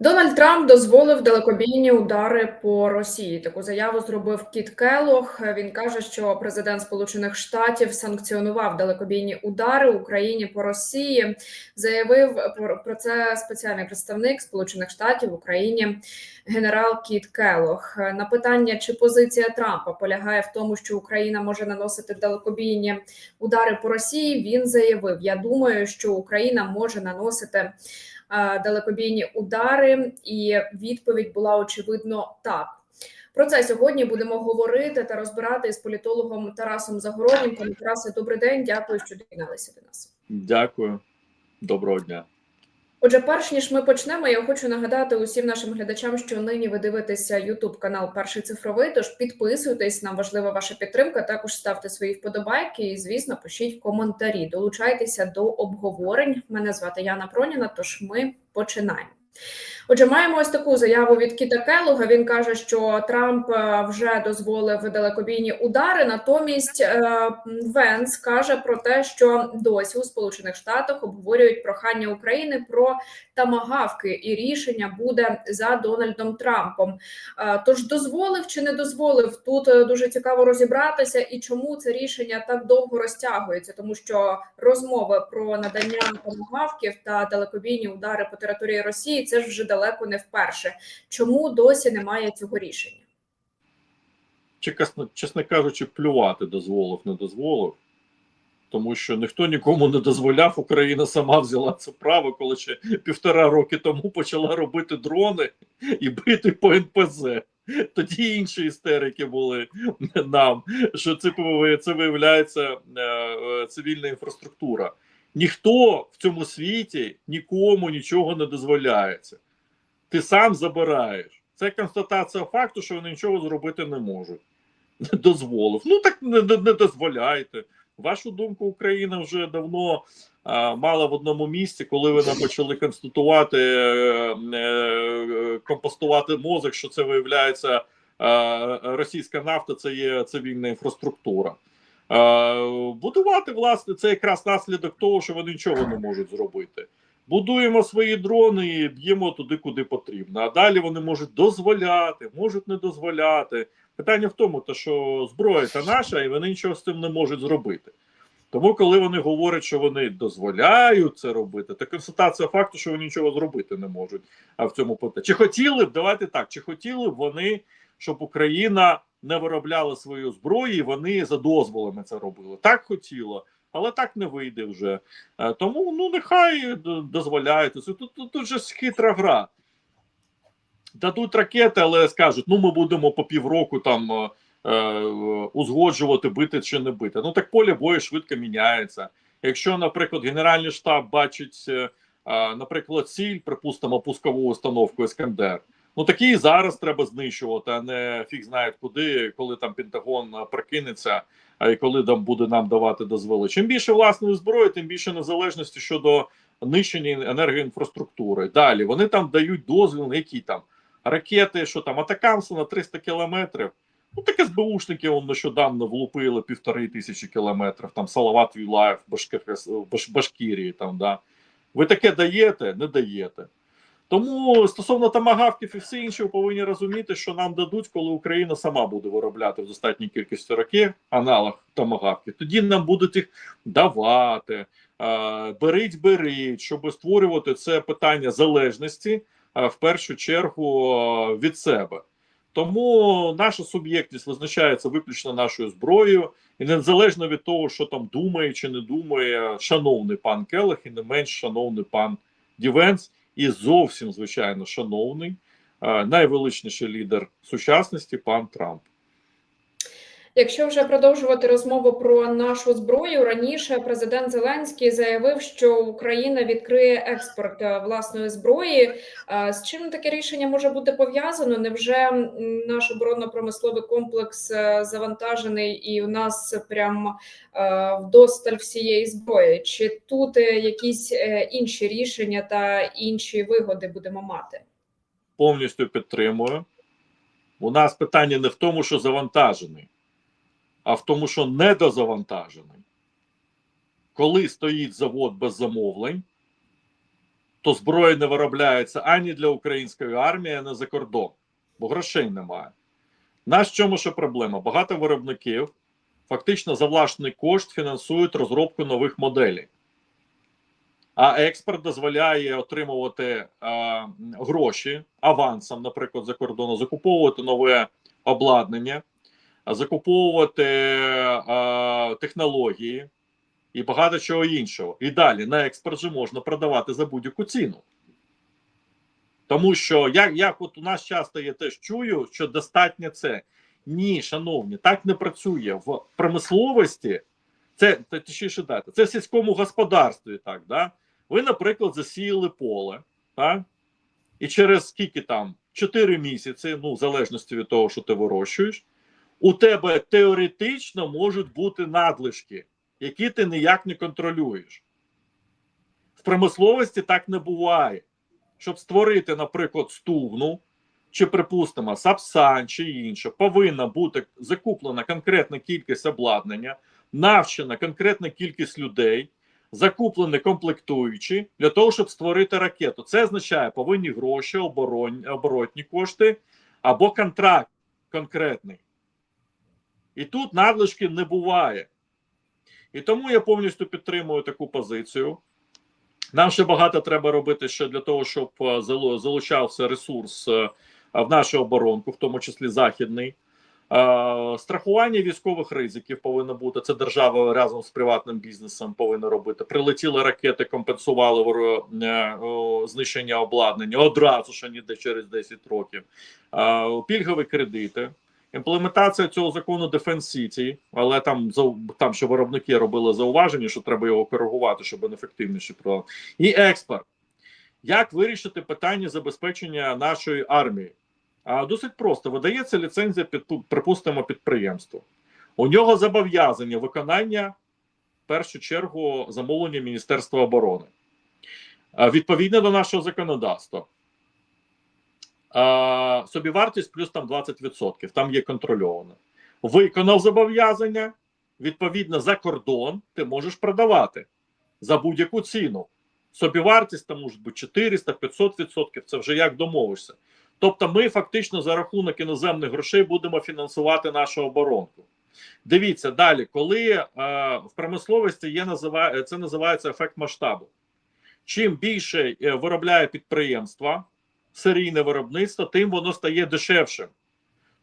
Дональд Трамп дозволив далекобійні удари по Росії. Таку заяву зробив Кіт Келлог. Він каже, що президент Сполучених Штатів санкціонував далекобійні удари Україні по Росії. Заявив про, це спеціальний представник Сполучених Штатів в Україні генерал Кіт Келлог. На питання, чи позиція Трампа полягає в тому, що Україна може наносити далекобійні удари по Росії. Він заявив: Я думаю, що Україна може наносити далекобійні удари, і відповідь була очевидно так. Про це сьогодні будемо говорити та розбирати з політологом Тарасом Загороднім. Пане Тарасе, добрий день. Дякую, що доєдналися до нас. Дякую, доброго дня. Отже, перш ніж ми почнемо, я хочу нагадати усім нашим глядачам, що нині ви дивитеся Ютуб канал Перший цифровий. Тож підписуйтесь, нам важлива ваша підтримка. Також ставте свої вподобайки і, звісно, пишіть коментарі. Долучайтеся до обговорень. Мене звати Яна Проніна. Тож ми починаємо. Отже, маємо ось таку заяву від Кіта Келлога. Він каже, що Трамп е, вже дозволив далекобійні удари. Натомість е, Венс каже про те, що досі у Сполучених Штатах обговорюють прохання України про тамагавки, і рішення буде за Дональдом Трампом. Е, тож дозволив чи не дозволив тут дуже цікаво розібратися, і чому це рішення так довго розтягується, тому що розмови про надання тамагавків та далекобійні удари по території Росії це ж вже далеко не вперше. Чому досі немає цього рішення? Чесно, чесно кажучи, плювати дозволив, не дозволив, тому що ніхто нікому не дозволяв. Україна сама взяла це право, коли ще півтора роки тому почала робити дрони і бити по НПЗ. Тоді інші істерики були нам, що це це виявляється е, цивільна інфраструктура. Ніхто в цьому світі нікому нічого не дозволяється ти сам забираєш. Це констатація факту, що вони нічого зробити не можуть. Не дозволив. Ну так не, не, не дозволяйте. Вашу думку, Україна вже давно а, мала в одному місці, коли вони почали констатувати, е, е, компостувати мозок, що це виявляється е, російська нафта, це є цивільна інфраструктура. Е, будувати, власне, це якраз наслідок того, що вони нічого не можуть зробити будуємо свої дрони і б'ємо туди, куди потрібно. А далі вони можуть дозволяти, можуть не дозволяти. Питання в тому, то, що зброя та наша, і вони нічого з цим не можуть зробити. Тому, коли вони говорять, що вони дозволяють це робити, то констатація факту, що вони нічого зробити не можуть. А в цьому питанні. Чи хотіли б давайте так, чи хотіли б вони, щоб Україна не виробляла свою зброю, і вони за дозволами це робили? Так хотіло але так не вийде вже. Е, тому ну нехай дозволяють. Тут, тут, тут же хитра гра. Дадуть ракети, але скажуть, ну ми будемо по півроку там е, е, узгоджувати, бити чи не бити. Ну так поле бою швидко міняється. Якщо, наприклад, Генеральний штаб бачить, е, наприклад, ціль, припустимо, пускову установку Ескандер. Ну такі зараз треба знищувати, а не фіг знає куди, коли там Пентагон прокинеться а і коли там буде нам давати дозволи. Чим більше власної зброї, тим більше незалежності щодо нищення енергоінфраструктури. Далі вони там дають дозвіл на які там ракети, що там атакамси на 300 кілометрів. Ну таке СБУшники он нещодавно влупили півтори тисячі кілометрів. Там Салават Юлаєв, Баш... Башкірії. Там да ви таке даєте, не даєте. Тому стосовно тамагавків і все інше, ви повинні розуміти, що нам дадуть, коли Україна сама буде виробляти в достатній кількості ракет аналог тамагавки. Тоді нам будуть їх давати, беріть, беріть, щоб створювати це питання залежності в першу чергу від себе. Тому наша суб'єктність визначається виключно нашою зброєю, і незалежно від того, що там думає чи не думає, шановний пан Келех і не менш шановний пан Дівенс і зовсім звичайно шановний найвеличніший лідер сучасності пан Трамп. Якщо вже продовжувати розмову про нашу зброю, раніше президент Зеленський заявив, що Україна відкриє експорт е, власної зброї. З чим таке рішення може бути пов'язано? Невже наш оборонно-промисловий комплекс е, завантажений і у нас прям е, вдосталь всієї зброї? Чи тут якісь інші рішення та інші вигоди будемо мати? Повністю підтримую. У нас питання не в тому, що завантажений а в тому, що недозавантажений. Коли стоїть завод без замовлень, то зброя не виробляється ані для української армії, ані за кордон, бо грошей немає. Наш чому ще проблема? Багато виробників фактично за власний кошт фінансують розробку нових моделей. А експорт дозволяє отримувати е, гроші авансом, наприклад, за кордону, закуповувати нове обладнання, закуповувати е, технології і багато чого іншого. І далі на експорт же можна продавати за будь-яку ціну. Тому що як, як от у нас часто я теж чую, що достатньо це. Ні, шановні, так не працює в промисловості. Це точніше дати. Це в сільському господарстві. Так, да? Ви, наприклад, засіяли поле, так? і через скільки там 4 місяці, ну, в залежності від того, що ти вирощуєш, у тебе теоретично можуть бути надлишки, які ти ніяк не контролюєш. В промисловості так не буває. Щоб створити, наприклад, стугну, чи, припустимо, сапсан чи інше, повинна бути закуплена конкретна кількість обладнання, навчена конкретна кількість людей, закуплені комплектуючі для того, щоб створити ракету. Це означає повинні гроші, оборон, оборотні кошти або контракт конкретний. І тут надлишків не буває. І тому я повністю підтримую таку позицію. Нам ще багато треба робити ще для того, щоб е, залучався ресурс е, в нашу оборонку, в тому числі західний. Е, Страхування військових ризиків повинно бути. Це держава разом з приватним бізнесом повинна робити. Прилетіли ракети, компенсували знищення обладнання одразу ж, а не де через 10 років. Пільгові кредити. Імплементація цього закону Defense City, але там там ще виробники робили зауваження, що треба його коригувати, щоб він ефективніше про і експорт. Як вирішити питання забезпечення нашої армії? А досить просто видається ліцензія під припустимо підприємству. У нього зобов'язання виконання в першу чергу замовлення Міністерства оборони. Відповідно до нашого законодавства. Собівартість плюс там 20%, там є контрольоване. Виконав зобов'язання, відповідно, за кордон ти можеш продавати за будь-яку ціну. Собівартість там може бути 400-500%, це вже як домовишся. Тобто, ми фактично за рахунок іноземних грошей будемо фінансувати нашу оборонку. Дивіться далі, коли е, в промисловості є називає, це називається ефект масштабу. Чим більше е, виробляє підприємства, серійне виробництво, тим воно стає дешевшим.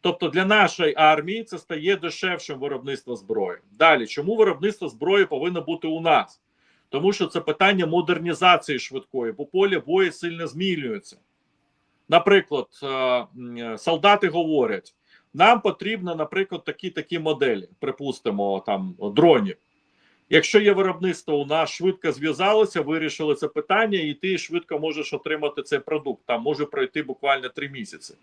Тобто для нашої армії це стає дешевшим виробництво зброї. Далі, чому виробництво зброї повинно бути у нас? Тому що це питання модернізації швидкої, бо поле бою сильно змінюється. Наприклад, е, солдати говорять: нам потрібно, наприклад, такі такі моделі, припустимо, там дронів. Якщо є виробництво, у нас швидко зв'язалося, вирішили це питання, і ти швидко можеш отримати цей продукт. Там може пройти буквально три місяці.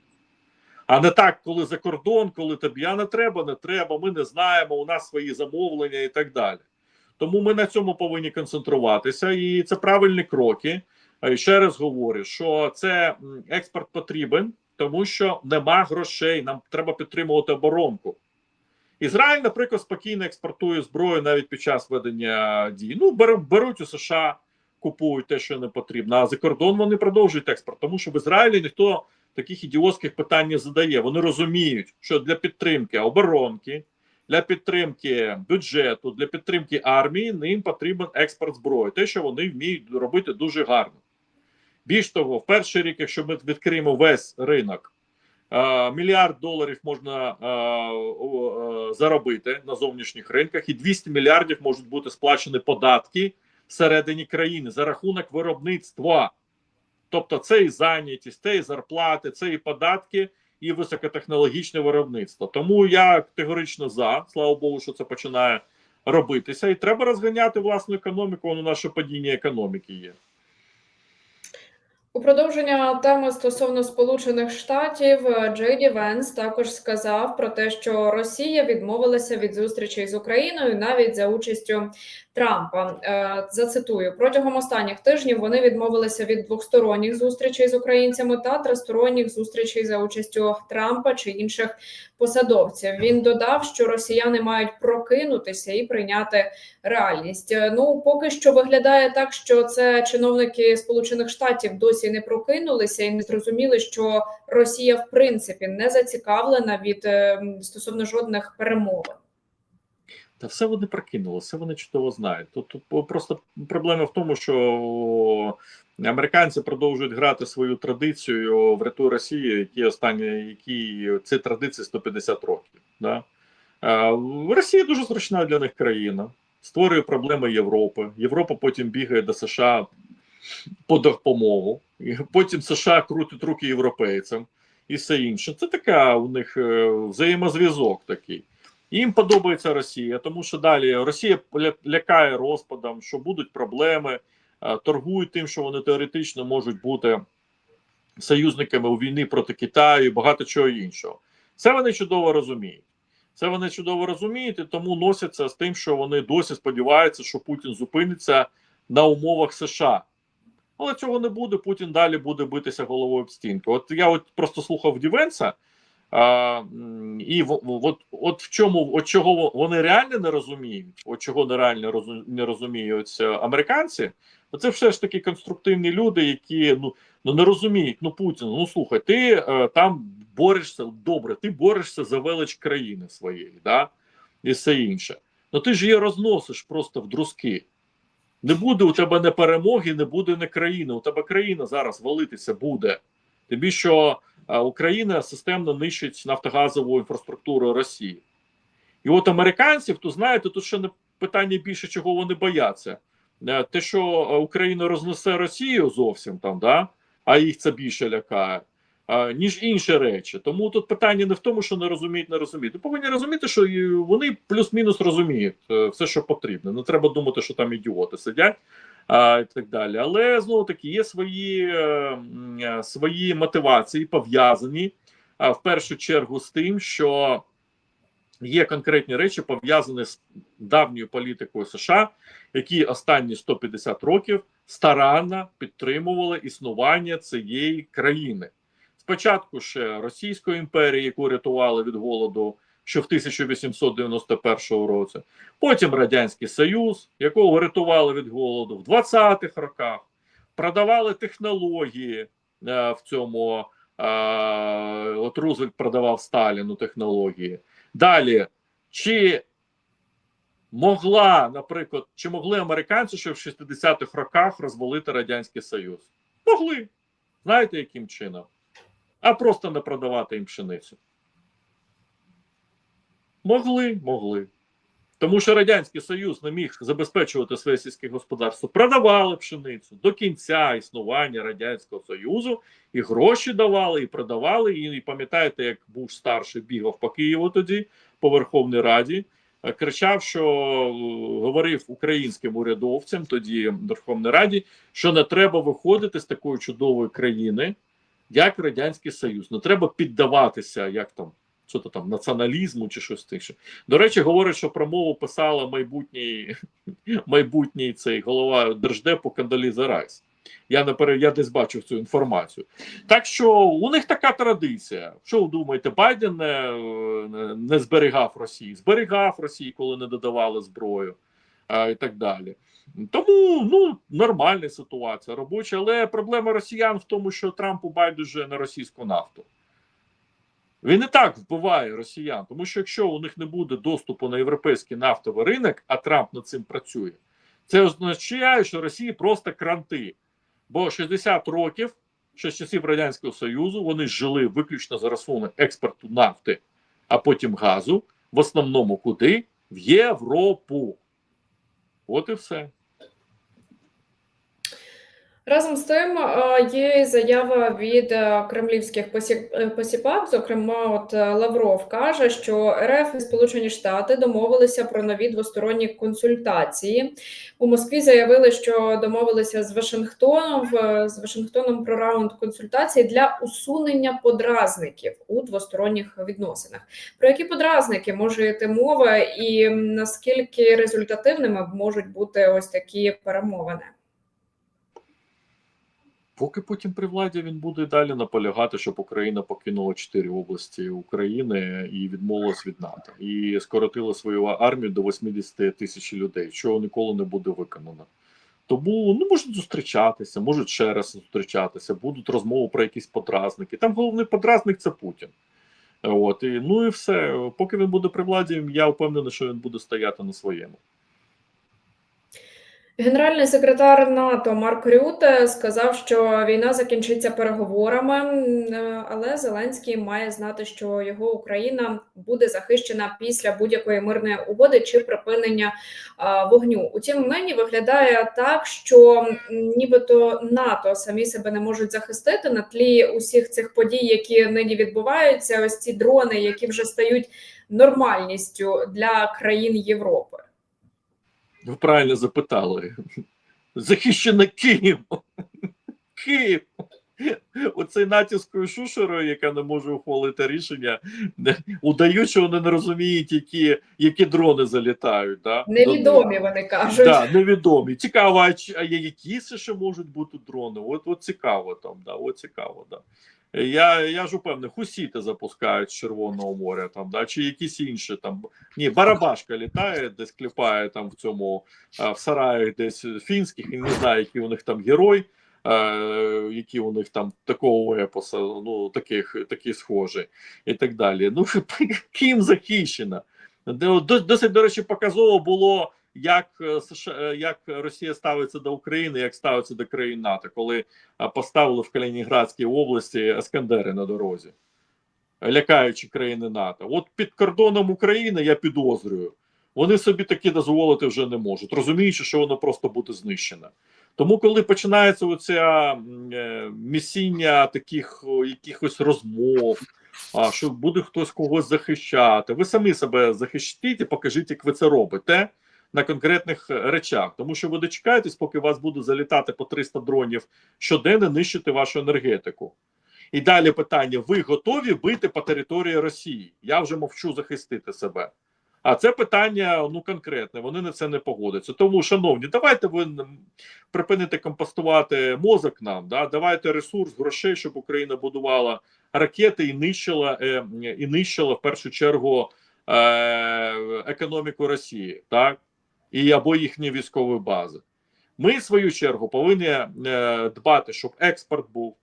А не так, коли за кордон, коли тобі а не треба, не треба, ми не знаємо, у нас свої замовлення і так далі. Тому ми на цьому повинні концентруватися, і це правильні кроки. Е, Ще раз говорю, що це експорт потрібен, тому що нема грошей. Нам треба підтримувати оборонку. Ізраїль, наприклад, спокійно експортує зброю навіть під час ведення дій. Ну, беруть у США, купують те, що не потрібно. А за кордон вони продовжують експорт, тому що в Ізраїлі ніхто таких ідіотських питань не задає. Вони розуміють, що для підтримки оборонки, для підтримки бюджету, для підтримки армії їм потрібен експорт зброї, те, що вони вміють робити дуже гарно. Більш того, в перший рік, якщо ми відкриємо весь ринок, мільярд доларів можна е, е, заробити на зовнішніх ринках, і 200 мільярдів можуть бути сплачені податки всередині країни за рахунок виробництва. Тобто, це і зайнятість, це і зарплати, це і податки, і високотехнологічне виробництво. Тому я категорично за. Слава Богу, що це починає робитися. І треба розганяти власну економіку. Воно наше падіння економіки є. У продовження теми стосовно Сполучених Штатів е, Джей Ді Венс також сказав про те, що Росія відмовилася від зустрічей з Україною навіть за участю Трампа. Е, Зацитую протягом останніх тижнів вони відмовилися від двосторонніх зустрічей з українцями та тристоронніх зустрічей за участю Трампа чи інших посадовців. Він додав, що росіяни мають прокинутися і прийняти реальність. Е, Ну поки що виглядає так, що це чиновники Сполучених Штатів досі не прокинулися і не зрозуміли, що Росія в принципі не зацікавлена від е, стосовно жодних перемовин. Та все вони прокинули, все вони чудово знають. Тут, тут просто проблема в тому, що американці продовжують грати свою традицію врятуй Росію, які останні, які ці традиції 150 років. Да? Росія дуже зручна для них країна, створює проблеми Європи. Європа потім бігає до США по допомогу, потім США крутить руки європейцям і все інше. Це така у них е, взаємозв'язок такий. Їм подобається Росія, тому що далі Росія лякає розпадом, що будуть проблеми, е, торгують тим, що вони теоретично можуть бути союзниками у війні проти Китаю і багато чого іншого. Це вони чудово розуміють. Це вони чудово розуміють і тому носяться з тим, що вони досі сподіваються, що Путін зупиниться на умовах США. Але цього не буде. Путін далі буде битися головою об стінку. От я от просто слухав Дівенса, а, і в, от, от в чому от чого вони реально не розуміють, от чого нереально розу- не розуміють е, американці, це все ж таки конструктивні люди, які ну, ну не розуміють. Ну Путін, ну слухай, ти е, там борешся добре, ти борешся за велич країни своєї, да, і все інше. Ну ти ж її розносиш просто в друзки. Не буде у тебе не перемоги, не буде не країни. У тебе країна зараз валитися буде. Тобі що Україна системно нищить нафтогазову інфраструктуру Росії. І от американців, то знаєте, тут ще не питання більше, чого вони бояться. Е, Те, що е, Україна рознесе Росію зовсім там, да? а їх це більше лякає, ніж інші речі. Тому тут питання не в тому, що не розуміють, не розуміють. Ви повинні розуміти, що вони плюс-мінус розуміють е, все, що потрібно. Не треба думати, що там ідіоти сидять. І так далі, але знову таки є свої, е, е, свої мотивації пов'язані в першу чергу з тим, що є конкретні речі пов'язані з давньою політикою США, які останні 150 років старанно підтримували існування цієї країни. Спочатку ще Російської імперії, яку рятували від голоду ще в 1891 році, потім Радянський Союз, якого рятували від голоду в 20-х роках, продавали технології е, в цьому. Е, от Рузвельт продавав Сталіну технології. Далі, чи могла, наприклад, чи могли американці ще в 60-х роках розвалити Радянський Союз? Могли. Знаєте, яким чином? А просто не продавати їм пшеницю. Могли, могли. Тому що Радянський Союз не міг забезпечувати своє сільське господарство. Продавали пшеницю до кінця існування Радянського Союзу, і гроші давали, і продавали. І, пам'ятаєте, як був старший бігав по Києву тоді, по Верховній Раді, е, кричав, що е, говорив українським урядовцям тоді в Верховній Раді, що не треба виходити з такої чудової країни, як Радянський Союз. Не треба піддаватися, як там. Що то там націоналізму чи щось інше. До речі, говорять, що промову писала майбутній майбутній цей голова держдепу Кандаліза Райс. Я наперед, я десь бачив цю інформацію. Так що у них така традиція. Що ви думаєте, Байден не, не зберігав Росії? Зберігав Росії, коли не додавали зброю а, і так далі. Тому ну нормальна ситуація робоча, але проблема росіян в тому, що Трампу байдуже на російську нафту. Він і так вбиває росіян, тому що якщо у них не буде доступу на європейський нафтовий ринок, а Трамп над цим працює, це означає, що Росії просто кранти. Бо 60 років, ще з часів Радянського Союзу, вони жили виключно за рахунок експорту нафти, а потім газу. В основному куди? В Європу. От і все. Разом з тим е, є заява від е, кремлівських е, посіпак. Зокрема, от Лавров каже, що РФ і Сполучені Штати домовилися про нові двосторонні консультації. У Москві заявили, що домовилися з Вашингтоном з Вашингтоном про раунд консультацій для усунення подразників у двосторонніх відносинах. Про які подразники може йти мова, і наскільки результативними можуть бути ось такі перемовини? Поки потім при владі він буде далі наполягати, щоб Україна покинула чотири області України і відмовилась від НАТО, і скоротила свою армію до 80 тисяч людей, чого ніколи не буде виконано. Тому ну можуть зустрічатися, можуть ще раз зустрічатися, будуть розмови про якісь подразники. Там головний подразник це Путін. От і ну і все. Поки він буде при владі, я впевнений, що він буде стояти на своєму. Генеральний секретар НАТО Марк Рюте сказав, що війна закінчиться переговорами, але Зеленський має знати, що його Україна буде захищена після будь-якої мирної угоди чи припинення вогню. Утім, мені виглядає так, що нібито НАТО самі себе не можуть захистити на тлі усіх цих подій, які нині відбуваються. Ось ці дрони, які вже стають нормальністю для країн Європи. Ви правильно запитали. Захищена Київ. Київ. Оцей натівською шушерою, яка не може ухвалити рішення, удають, що вони не розуміють, які, які дрони залітають. Да? Невідомі вони кажуть. Да, невідомі. Цікаво, а, які ще можуть бути дрони? От, от цікаво там, да, от цікаво, да. Я, я ж упевнений, хусіти запускають з Червоного моря, там, да, чи якісь інші там. Ні, барабашка літає, десь кліпає там в цьому в сараях десь фінських, і не знаю, який у них там герой, які у них там такого епоса, ну таких, такі схожі, і так далі. Ну, ким захищена? До- Досить, до речі, показово було, як е, е, як Росія ставиться до України, як ставиться до країн НАТО, коли е, поставили в Калінінградській області Ескандери на дорозі, лякаючи країни НАТО. От під кордоном України я підозрюю, вони собі такі дозволити вже не можуть, розуміючи, що воно просто буде знищено. Тому, коли починається оця е, місіння таких якихось розмов, а що буде хтось когось захищати. Ви самі себе захистіть і покажіть, як ви це робите на конкретних е, речах. Тому що ви дочекаєтесь, поки вас буде залітати по 300 дронів щоденно, нищити вашу енергетику. І далі питання: ви готові бити по території Росії? Я вже мовчу захистити себе. А це питання ну конкретне. Вони на це не погодяться. Тому, шановні, давайте ви припините компостувати мозок нам. Да? Давайте ресурс, грошей, щоб Україна будувала ракети і нищила е, і нищила в першу чергу е, економіку Росії, так і або їхні військові бази. Ми, в свою чергу, повинні е, дбати, щоб експорт був,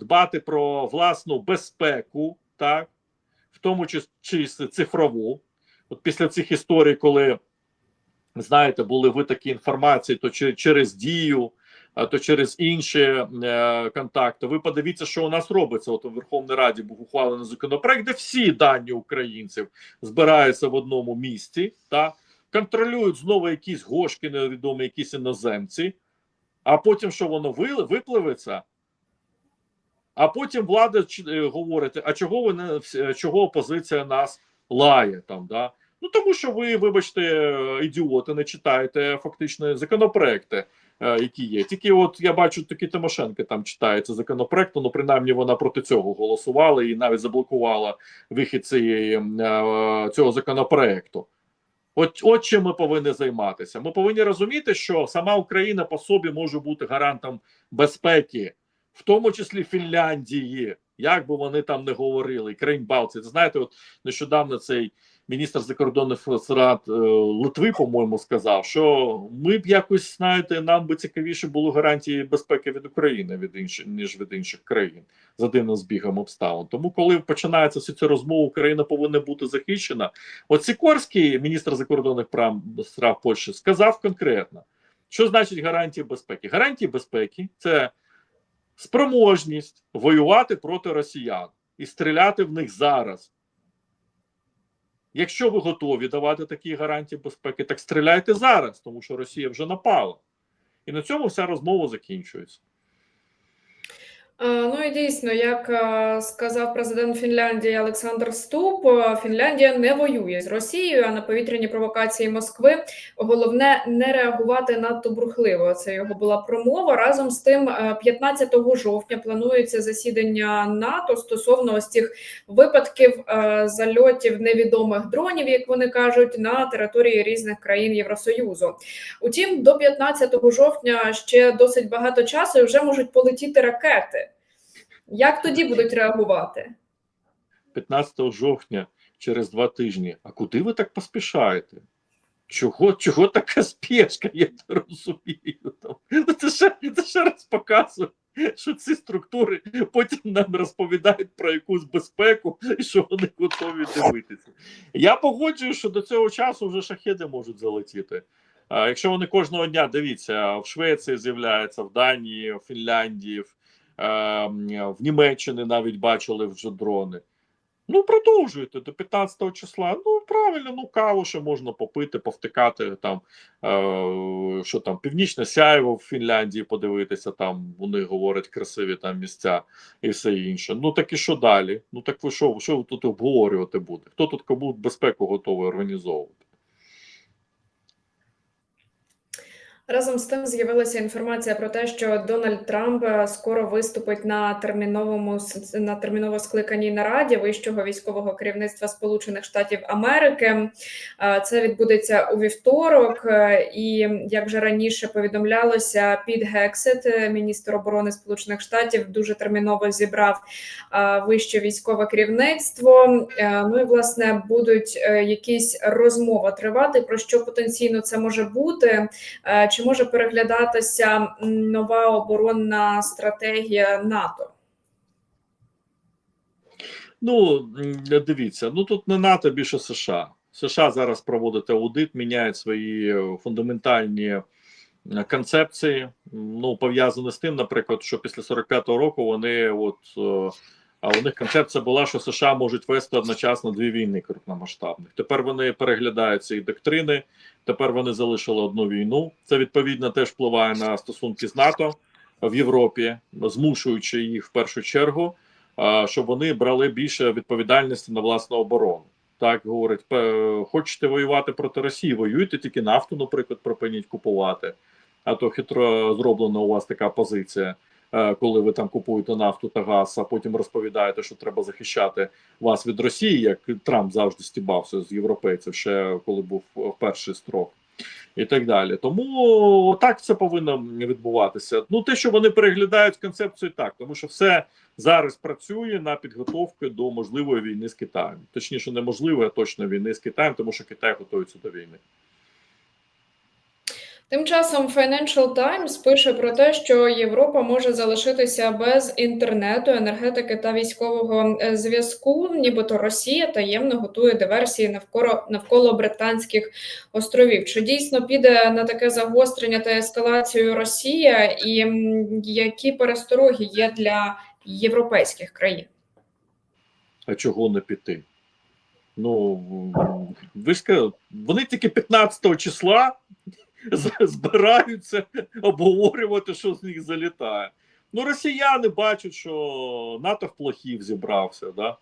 дбати про власну безпеку, так, в тому числі цифрову. От після цих історій, коли знаєте, були витоки інформації, то через дію, то через інші е, контакти. Ви подивіться, що у нас робиться. От у Верховній Раді був ухвалений законопроект, де всі дані українців збираються в одному місці, та контролюють знову якісь гошки, невідомі, якісь іноземці, а потім що воно випливеться. А потім влада е, говорить: а чого ви не чого опозиція нас лає там? Да? Ну тому що ви, вибачте, ідіоти, не читаєте фактично законопроекти, е, які є. Тільки от я бачу, такі Тимошенко там читається законопроект, ну принаймні вона проти цього голосувала і навіть заблокувала вихід цієї е, цього законопроекту. От, от чим ми повинні займатися. Ми повинні розуміти, що сама Україна по собі може бути гарантом безпеки, в тому числі Фінляндії, як би вони там не говорили, і країн Балтії. Знаєте, от нещодавно цей міністр закордонних справ е, Литви, по-моєму, сказав, що ми б якось знаєте, нам би цікавіше було гарантії безпеки від України від інших ніж від інших країн за дивним збігом обставин. Тому, коли починається всі ці розмови, Україна повинна бути захищена. От Сікорський, міністр закордонних прав справ Польщі, сказав конкретно, що значить гарантії безпеки. Гарантії безпеки це спроможність воювати проти росіян і стріляти в них зараз. Якщо ви готові давати такі гарантії безпеки, так стріляйте зараз, тому що Росія вже напала. І на цьому вся розмова закінчується. Е, Ну і дійсно, як е, сказав президент Фінляндії Олександр Ступ, е, Фінляндія не воює з Росією, а на повітряні провокації Москви головне не реагувати надто брухливо. Це його була промова. Разом з тим, е, 15 жовтня планується засідання НАТО стосовно ось цих випадків зальотів невідомих дронів, як вони кажуть, на території різних країн Євросоюзу. Утім, до 15 жовтня ще досить багато часу і вже можуть полетіти ракети. Як тоді будуть реагувати? 15 жовтня, через два тижні. А куди ви так поспішаєте? Чого, чого така спешка, я не розумію. Там. Ну, Це ще, це ще раз показує, що ці структури потім нам розповідають про якусь безпеку і що вони готові дивитися. Я погоджую, що до цього часу вже шахеди можуть залетіти. А якщо вони кожного дня дивіться, в Швеції з'являються, в Данії, в Фінляндії, в, в Німеччині навіть бачили вже дрони. Ну, продовжуйте до 15 числа. Ну, правильно, ну каву ще можна попити, повтикати там, е, що там, північне сяйво в Фінляндії подивитися, там вони говорять красиві там місця і все інше. Ну так і що далі? Ну так ви що, що ви тут обговорювати будете? Хто тут кому безпеку готовий організовувати? Разом з тим з'явилася інформація про те, що Дональд Трамп е, скоро виступить на терміновому на терміново скликаній нараді вищого військового керівництва Сполучених Штатів Америки. Е, Це відбудеться у вівторок, е, і як вже раніше повідомлялося, Піт Гексет, е, міністр оборони Сполучених Штатів, дуже терміново зібрав вище військове керівництво. Ну і власне будуть якісь розмови тривати. Про що потенційно це може бути? Е, Чи може переглядатися нова оборонна стратегія НАТО? Ну, дивіться, ну тут не НАТО більше США. США зараз проводить аудит, міняють свої е, фундаментальні е, концепції. Ну, пов'язані з тим, наприклад, що після 45-го року вони от. А у них концепція була, що США можуть вести одночасно дві війни крупномасштабних. Тепер вони переглядають ці доктрини. Тепер вони залишили одну війну. Це відповідно теж впливає на стосунки з НАТО в Європі, змушуючи їх в першу чергу щоб вони брали більше відповідальності на власну оборону. Так говорить, хочете воювати проти Росії, воюйте тільки нафту, наприклад, припиніть купувати. А то хитро зроблена у вас така позиція, коли ви там купуєте нафту та газ, а потім розповідаєте, що треба захищати вас від Росії, як Трамп завжди стібався з європейців, ще коли був перший строк. І так далі. Тому так це повинно відбуватися. Ну, те, що вони переглядають концепцію, так, тому що все зараз працює на підготовку до можливої війни з Китаєм. Точніше, неможливої, а точно війни з Китаєм, тому що Китай готується до війни. Тим часом Financial Times пише про те, що Європа може залишитися без інтернету, енергетики та військового е, зв'язку. Нібито Росія таємно готує диверсії навколо навколо британських островів. Чи дійсно піде на таке загострення та ескалацію Росія, і які перестороги є для європейських країн? А чого не піти? Ну ви ж вони тільки 15 числа збираються обговорювати, що з них залітає. Ну, росіяни бачать, що НАТО в плохів зібрався, да?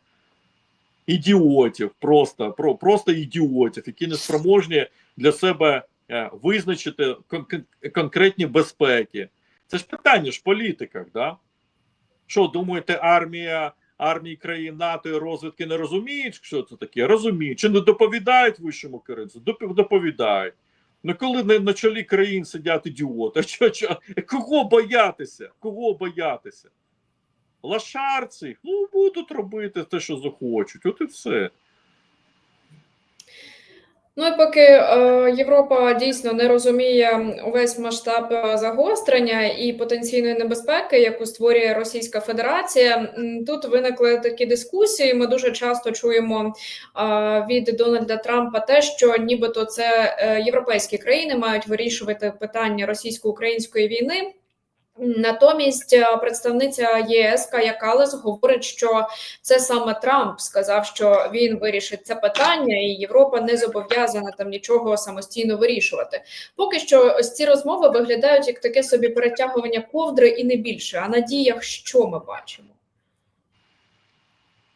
ідіотів, просто, про, просто ідіотів, які не спроможні для себе е, визначити кон- кон- конкретні безпеки. Це ж питання ж в політиках, да? Що думаєте, армія армії країн НАТО і розвідки не розуміють, що це таке? Розуміють. Чи не доповідають вищому керівництву? Доповідають. Ну коли на, на чолі країн сидять ідіоти, що, що, кого боятися? Кого боятися? Лашарці, ну будуть робити те, що захочуть. От і все. Ну і поки е, Європа дійсно не розуміє увесь масштаб е, загострення і потенційної небезпеки, яку створює Російська Федерація, тут виникли такі дискусії. Ми дуже часто чуємо е, від Дональда Трампа те, що нібито це європейські країни мають вирішувати питання російсько-української війни. Натомість е, представниця ЄС Кая Калес говорить, що це саме Трамп сказав, що він вирішить це питання, і Європа не зобов'язана там нічого самостійно вирішувати. Поки що ось ці розмови виглядають як таке собі перетягування ковдри і не більше. А на діях що ми бачимо?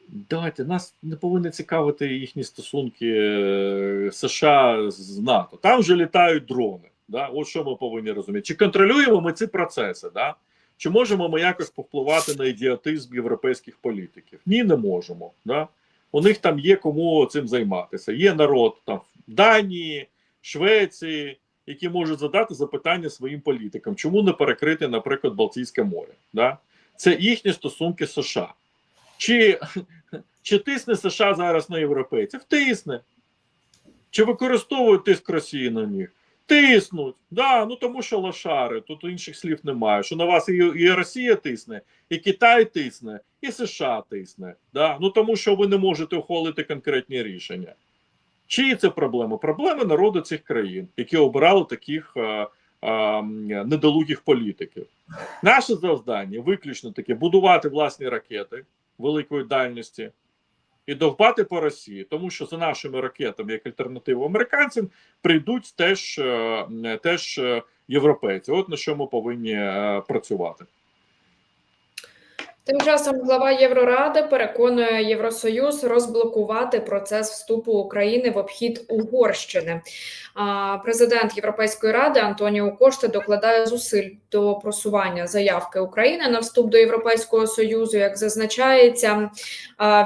Давайте нас не повинні цікавити їхні стосунки е, США з НАТО. Там вже літають дрони. Да? От що ми повинні розуміти. Чи контролюємо ми ці процеси? Да? Чи можемо ми якось повпливати на ідіотизм європейських політиків? Ні, не можемо. Да? У них там є кому цим займатися. Є народ там в Данії, Швеції, які можуть задати запитання своїм політикам, чому не перекрити, наприклад, Балтійське море? Да? Це їхні стосунки США. Чи, чи тисне США зараз на європейців? Тисне. Чи використовують тиск Росії на них? Тиснуть. Да, ну тому що лошари, тут інших слів немає. Що на вас і, і Росія тисне, і Китай тисне, і США тисне. Да? Ну тому що ви не можете ухвалити конкретні рішення. Чиї це проблеми? Проблеми народу цих країн, які обирали таких а, а, недолугих політиків. Наше завдання виключно таке будувати власні ракети великої дальності і довбати по Росії, тому що за нашими ракетами, як альтернативу американцям, прийдуть теж, е, теж е, європейці. От на що ми повинні е, працювати. Тим часом глава Євроради переконує Євросоюз розблокувати процес вступу України в обхід Угорщини. Президент Європейської ради Антоніо Кошта докладає зусиль до просування заявки України на вступ до Європейського союзу. Як зазначається,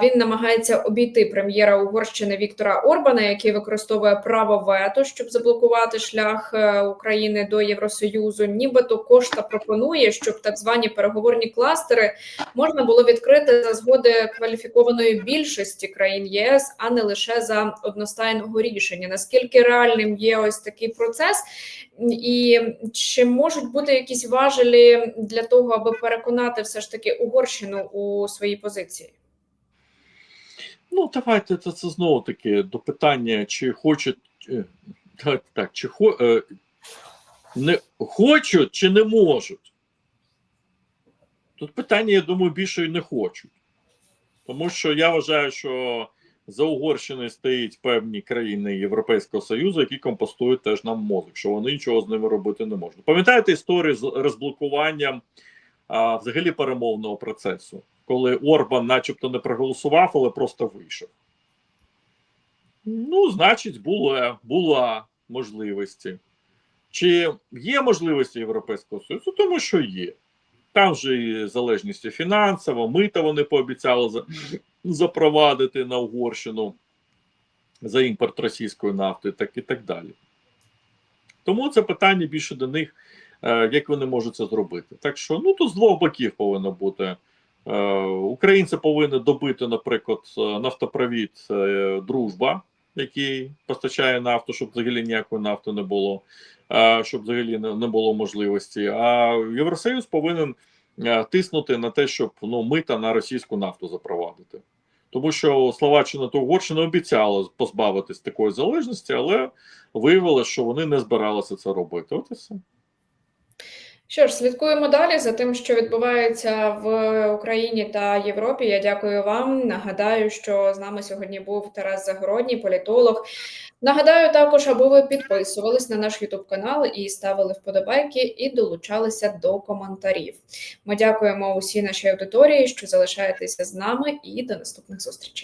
він намагається обійти прем'єра Угорщини Віктора Орбана, який використовує право вето, щоб заблокувати шлях е, України до Євросоюзу. Нібито Кошта пропонує, щоб так звані переговорні кластери можна було відкрити за згоди кваліфікованої більшості країн ЄС, а не лише за одностайного рішення. Наскільки реальним є ось такий процес, і чи можуть бути якісь важелі для того, аби переконати все ж таки Угорщину у своїй позиції? Ну, давайте це, це знову таки до питання, чи хочуть е, так, так чи хо, е, не хочуть, чи не можуть. Тут питання, я думаю, більше і не хочуть. Тому що я вважаю, що за Угорщиною стоїть певні країни Європейського Союзу, які компостують теж нам мозок, що вони нічого з ними робити не можуть. Пам'ятаєте історію з розблокуванням а, взагалі перемовного процесу, коли Орбан, начебто, не проголосував, але просто вийшов. Ну, значить, була, була можливості. Чи є можливості Європейського Союзу? Тому що є. Там же і залежність фінансова, мита вони пообіцяли запровадити на Угорщину за імпорт російської нафти, так і так далі. Тому це питання більше до них, е, як вони можуть це зробити. Так що, ну тут з двох боків повинно бути. Е, Українці повинні добити, наприклад, е, нафтопровід Дружба, який постачає нафту, щоб взагалі ніякої нафти не було, щоб взагалі не, було можливості. А Євросоюз повинен тиснути на те, щоб ну, мита на російську нафту запровадити. Тому що Словаччина та Угорщина обіцяла позбавитись такої залежності, але виявилося, що вони не збиралися це робити. От і все. Що ж, слідкуємо далі за тим, що відбувається в Україні та Європі. Я дякую вам. Нагадаю, що з нами сьогодні був Тарас Загородній, політолог. Нагадаю також, аби ви підписувались на наш Ютуб канал і ставили вподобайки, і долучалися до коментарів. Ми дякуємо усій нашій аудиторії, що залишаєтеся з нами, і до наступних зустрічей.